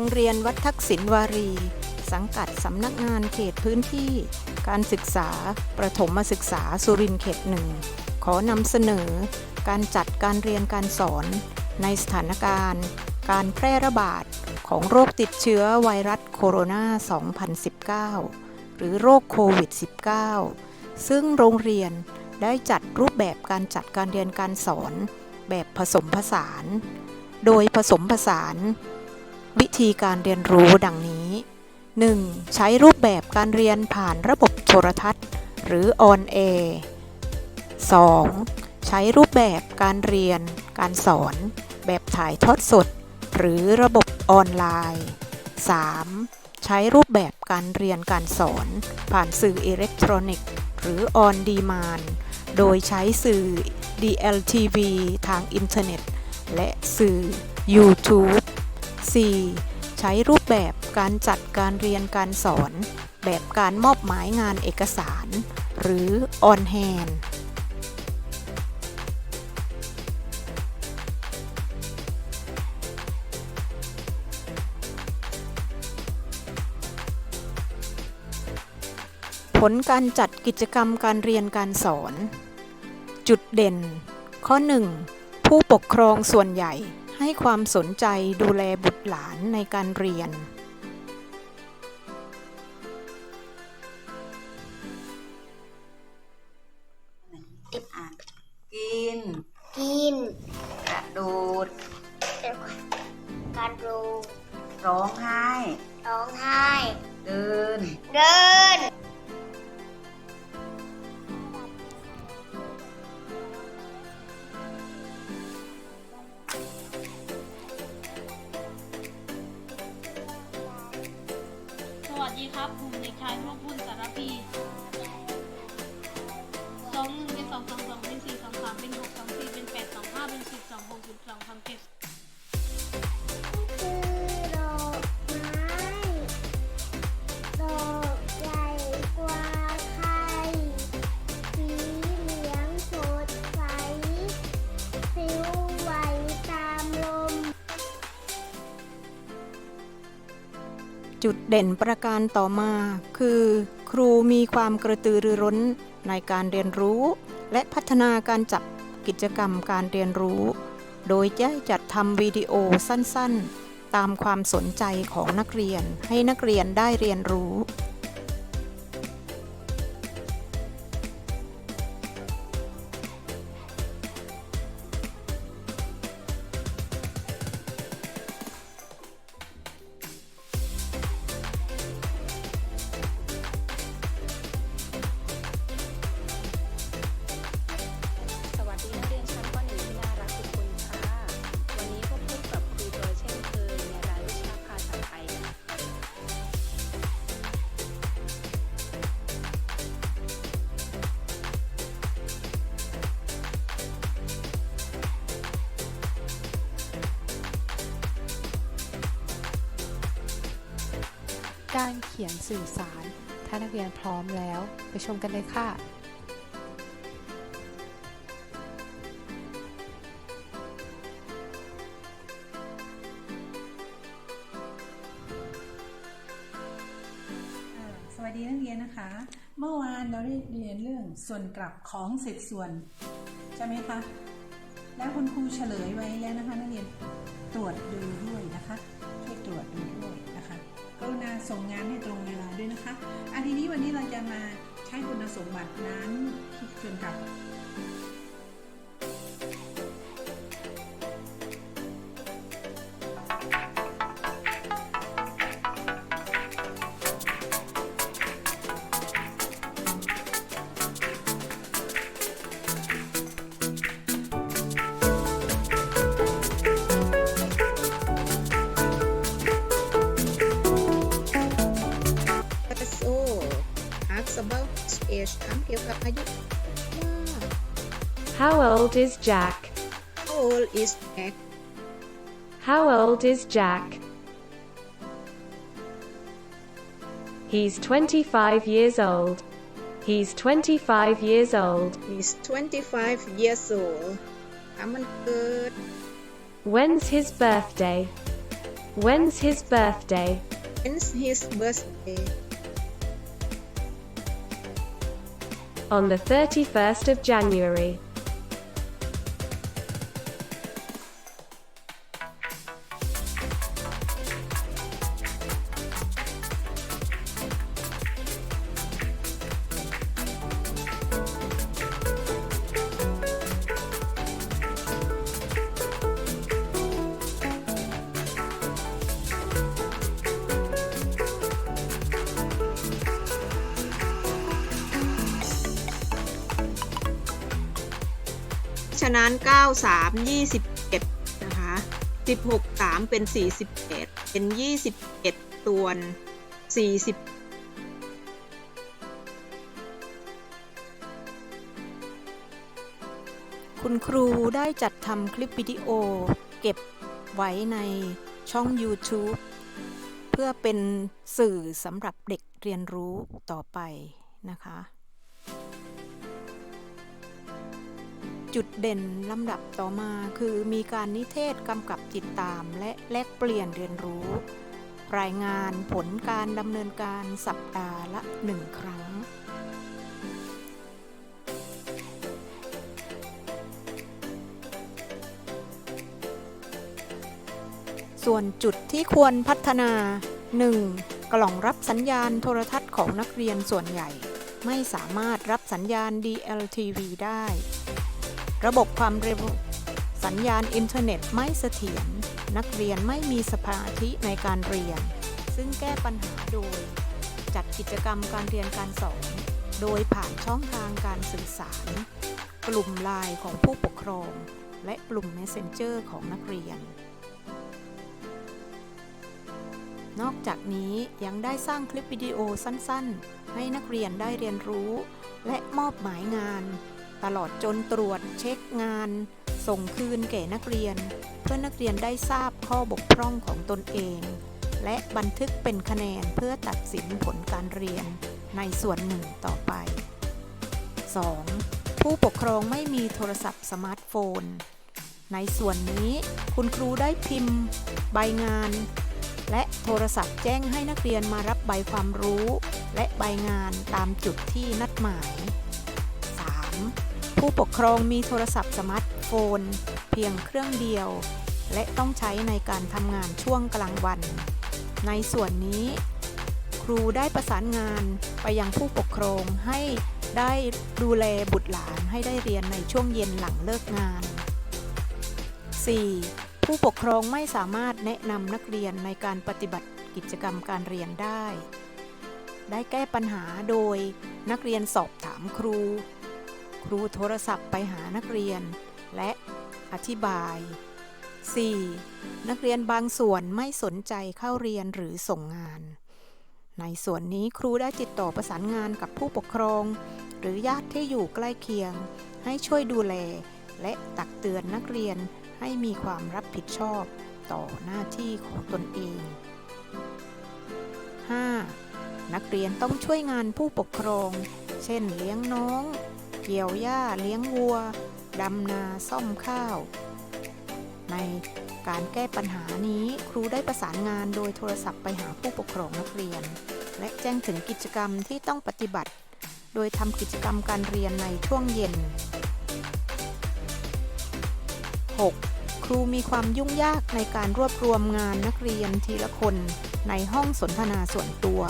โรงเรียนวัดทักษิณวารี สังกัดสำนักงานเขตพื้นที่ การศึกษาประถมศึกษาสุรินทร์เขตหนึ่ง ขอนำเสนอ การจัดการเรียนการสอน ในสถานการณ์ การแพร่ระบาดของโรคติดเชื้อไวรัสโคโรนา 2019 หรือโรคโควิด -19 ซึ่งโรงเรียนได้จัดรูปแบบการจัดการเรียนการสอนแบบผสมผสาน โดยผสมผสาน วิธีการเรียนรู้ดังนี้ 1. ใช้รูปแบบการเรียนผ่านระบบโทรทัศน์ หรือ on air 2. ใช้รูปแบบการเรียน การสอน แบบถ่ายทอดสด หรือระบบออนไลน์ 3. ใช้รูปแบบการเรียนการสอน ผ่านสื่ออิเล็กทรอนิกส์ หรือ on demand โดยใช้สื่อ DLTV ทางอินเทอร์เน็ต และสื่อ YouTube 4. ใช้รูปแบบการจัดการเรียนการสอน แบบการมอบหมายงานเอกสาร หรือ on hand ผลการจัดกิจกรรมการเรียนการสอน จุดเด่น ข้อ 1. ผู้ปกครองส่วนใหญ่ ให้ความสนใจดูแลบุตรหลานในการเรียน ครับผมเด็กชายพวกพุนสารพีสองหนึ่งเป็นสองสองสองเป็นสี่สองสามเป็นหกสองสี่เป็นแปดสองห้าเป็นสิบสองหกสิบสองสาม จุดเด่นประการต่อมาคือ ครูมีความกระตือรือร้นในการเรียนรู้ และพัฒนาการจับกิจกรรมการเรียนรู้ โดยจะจัดทำวิดีโอสั้นๆ ตามความสนใจของนักเรียนให้นักเรียนได้เรียนรู้ การเขียนสื่อสาร ถ้านักเรียนพร้อมแล้ว ไปชมกันเลยค่ะ สวัสดีนักเรียนนะคะ เมื่อวานเราได้เรียนเรื่องส่วนกลับของเศษส่วน ใช่ไหมคะ แล้วคุณครูเฉลยไว้แล้วนะคะนักเรียนตรวจดูด้วยนะคะ ช่วยตรวจดูด้วย ส่งงานให้ตรงเวลาด้วยนะคะ อันทีนี้วันนี้เราจะมาใช้คุณสมบัตินั้นที่ส่วนกลับ How old is Jack? How old is Jack? How old is Jack? He's 25 years old. He's 25 years old. He's 25 years old. I'm good. When's his birthday? When's his birthday? When's his birthday? On the 31st of January. ฉะนั้น 9 3 21นะคะ 16 3 เป็น 41 เป็น 21 ส่วน 40คุณครูได้จัดทำคลิปวิดีโอ เก็บไว้ในช่อง YouTube เพื่อเป็นสื่อสำหรับเด็กเรียนรู้ต่อไปนะคะ จุดเด่นลำดับต่อมาคือมีการนิเทศกำกับติดตามและแลกเปลี่ยนเรียนรู้ รายงานผลการดำเนินการสัปดาห์ละหนึ่งครั้ง ส่วนจุดที่ควรพัฒนา 1. กล่องรับสัญญาณโทรทัศน์ของนักเรียนส่วนใหญ่ ไม่สามารถรับสัญญาณ DLTV ได้ ระบบความเร็ว สัญญาณอินเทอร์เน็ตไม่เสถียร นักเรียนไม่มีสมาธิในการเรียน ซึ่งแก้ปัญหาโดย จัดกิจกรรมการเรียนการสอน โดยผ่านช่องทางการสื่อสาร กลุ่มไลน์ของผู้ปกครอง และกลุ่ม Messenger ของนักเรียน นอกจากนี้ยังได้สร้างคลิปวิดีโอสั้นๆ ให้นักเรียนได้เรียนรู้ และมอบหมายงาน ตลอดจนตรวจเช็คงาน ส่งคืนแก่นักเรียน เพื่อนักเรียนได้ทราบข้อบกพร่องของตนเอง และบันทึกเป็นคะแนนเพื่อตัดสินผลการเรียนในส่วนหนึ่งต่อไป 2. ผู้ปกครองไม่มีโทรศัพท์สมาร์ทโฟน ในส่วนนี้คุณครูได้พิมพ์ ใบงาน และโทรศัพท์แจ้งให้นักเรียนมารับใบความรู้ และใบงานตามจุดที่นัดหมาย 3. ผู้ปกครองมีโทรศัพท์สมาร์ทโฟน เพียงเครื่องเดียว และต้องใช้ในการทำงานช่วงกลางวัน ในส่วนนี้ ครูได้ประสานงานไปยังผู้ปกครองให้ได้ดูแลบุตรหลานให้ได้เรียนในช่วงเย็นหลังเลิกงาน 4. ผู้ปกครองไม่สามารถแนะนำนักเรียนในการปฏิบัติกิจกรรมการเรียนได้ ได้แก้ปัญหาโดยนักเรียนสอบถามครู ครูโทรศัพท์ไปหานักเรียน และอธิบาย 4. นักเรียนบางส่วนไม่สนใจเข้าเรียนหรือส่งงาน ในส่วนนี้ครูได้ติดต่อประสานงานกับผู้ปกครอง หรือญาติที่อยู่ใกล้เคียง ให้ช่วยดูแล และตักเตือนนักเรียนให้มีความรับผิดชอบต่อหน้าที่ของตนเอง 5. นักเรียนต้องช่วยงานผู้ปกครอง เช่นเลี้ยงน้อง เกี่ยวหญ้าเลี้ยงวัว ดำนาซ่อมข้าว ในการแก้ปัญหานี้ครูได้ประสานงานโดยโทรศัพท์ไปหาผู้ปกครองนักเรียน และแจ้งถึงกิจกรรมที่ต้องปฏิบัติ โดยทำกิจกรรมการเรียนในช่วงเย็น 6. ครูมีความยุ่งยากในการรวบรวมงานนักเรียนทีละคนในห้องสนทนาส่วนตัว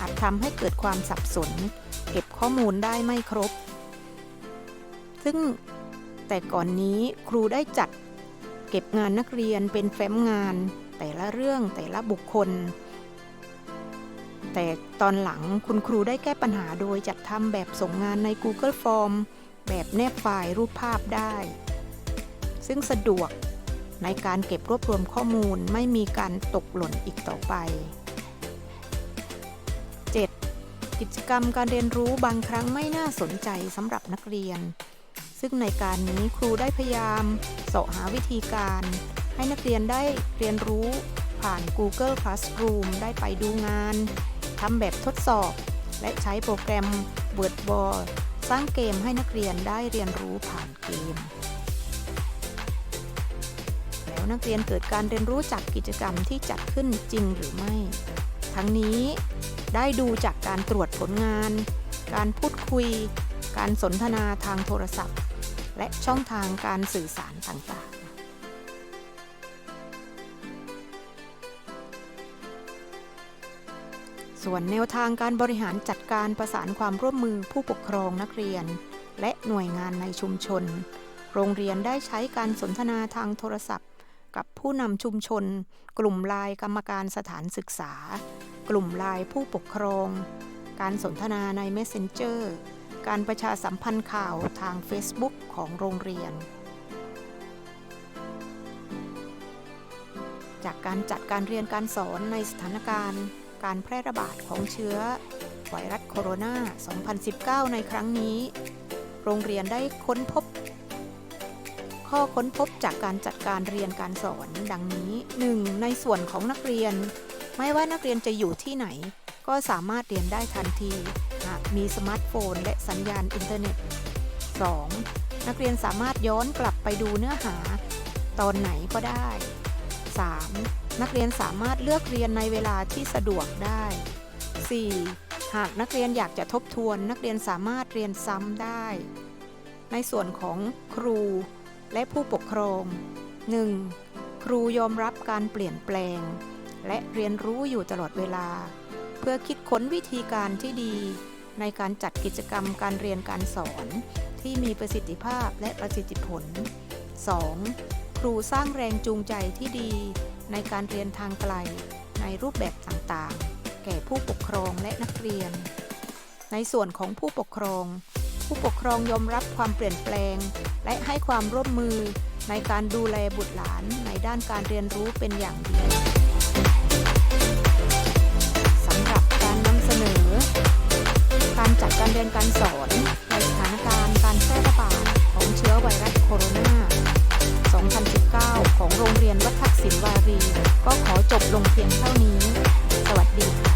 อาจทำให้เกิดความสับสน เก็บข้อมูลได้ไม่ครบ ซึ่งแต่ก่อนนี้ครูได้จัดเก็บงานนักเรียนเป็นแฟ้มงานแต่ละเรื่องแต่ละบุคคล แต่ตอนหลังคุณครูได้แก้ปัญหาโดยจัดทำแบบส่งงานใน Google Form แบบแนบไฟล์รูปภาพได้ ซึ่งสะดวกในการเก็บรวบรวมข้อมูลไม่มีการตกหล่นอีกต่อไป 7. กิจกรรมการเรียนรู้บางครั้งไม่น่าสนใจสำหรับนักเรียน ซึ่งในการนี้ครูได้พยายามเสาะหาวิธีการ ให้นักเรียนได้เรียนรู้ผ่าน Google Classroom ได้ไปดูงานทำแบบทดสอบ และใช้โปรแกรม WordWall สร้างเกมให้นักเรียนได้เรียนรู้ผ่านเกม แล้วนักเรียนเกิดการเรียนรู้จากกิจกรรมที่จัดขึ้นจริงหรือไม่ ทั้งนี้ได้ดูจากการตรวจผลงาน การพูดคุย การสนทนาทางโทรศัพท์ และช่องทางการสื่อสารต่างๆส่วนแนวทางการบริหารจัดการประสานความร่วมมือผู้ปกครองนักเรียน และหน่วยงานในชุมชน โรงเรียนได้ใช้การสนทนาทางโทรศัพท์ กับผู้นำชุมชน กลุ่มลน์กรรมการสถานศึกษา กลุ่มลน์ผู้ปกครอง การสนทนาใน Messenger การประชาสัมพันธ์ข่าวทาง Facebook ของโรงเรียน จากการจัดการเรียนการสอนในสถานการณ์ การแพร่ระบาดของเชื้อไวรัสโคโรนา 2019 ในครั้งนี้ โรงเรียนได้ค้นพบ ข้อค้นพบจากการจัดการเรียนการสอนดังนี้ 1. ในส่วนของนักเรียน ไม่ว่านักเรียนจะอยู่ที่ไหน ก็สามารถเรียนได้ทันที มีสมาร์ทโฟน และสัญญาณอินเทอร์เน็ต 2. นักเรียนสามารถย้อนกลับไปดูเนื้อหาตอนไหนก็ได้ 3. นักเรียนสามารถเลือกเรียนในเวลาที่สะดวกได้ 4. หากนักเรียนอยากจะทบทวน นักเรียนสามารถเรียนซ้ำได้ ในส่วนของครูและผู้ปกครอง 1. ครูยอมรับการเปลี่ยนแปลง และเรียนรู้อยู่ตลอดเวลา เพื่อคิดค้นวิธีการที่ดี ในการจัดกิจกรรมการเรียนการสอนที่มีประสิทธิภาพและประสิทธิผล 2. ครูสร้างแรงจูงใจที่ดี ในการเรียนทางไกล ในรูปแบบต่างๆ แก่ผู้ปกครองและนักเรียน ในส่วนของผู้ปกครอง ผู้ปกครองยอมรับความเปลี่ยนแปลง และให้ความร่วมมือในการดูแลบุตรหลานในด้านการเรียนรู้เป็นอย่างดีัดการเรียนการสอนในสถานการณ์การแพร่ระบาดของเชื้อไวรัสโคโรนา 2019 ของโรงเรียนวัดทักษิณวารี ก็ขอจบลงเพียงเท่านี้ สวัสดีค่ะ